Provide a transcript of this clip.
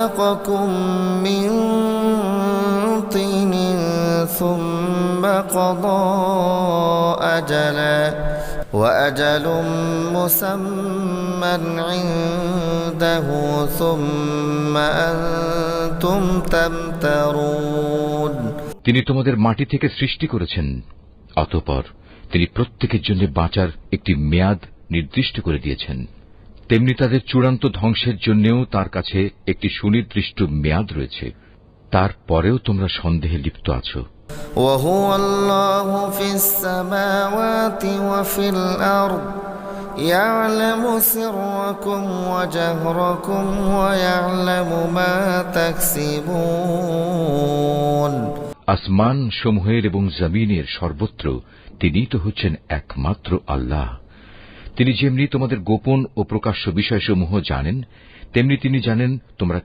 خلقكم من طين ثم قضى أجلا وأجل مسمى عنده ثم أنتم تمترون তিনি তোমাদের মাটি থেকে সৃষ্টি করেছেন অতঃপর তিনি প্রত্যেকের জন্য বাঁচার একটি মেয়াদ নির্দিষ্ট করে দিয়েছেন তেমনি তাদের চূড়ান্ত ধ্বংসের জন্যও তার কাছে একটি সুনির্দিষ্ট মেয়াদ রয়েছে তারপরেও তোমরা সন্দেহে লিপ্ত আছো وهو الله في السماوات وفي الأرض يعلم سركم وجهركم ويعلم ما تكسبون আসমান সমূহের এবং জমিনের সর্বত্র তিনিই তো হচ্ছেন একমাত্র আল্লাহ তিনি যেমনি তোমাদের গোপন ও প্রকাশ্য বিষয়সমূহ জানেন তেমনি তিনি জানেন তোমরা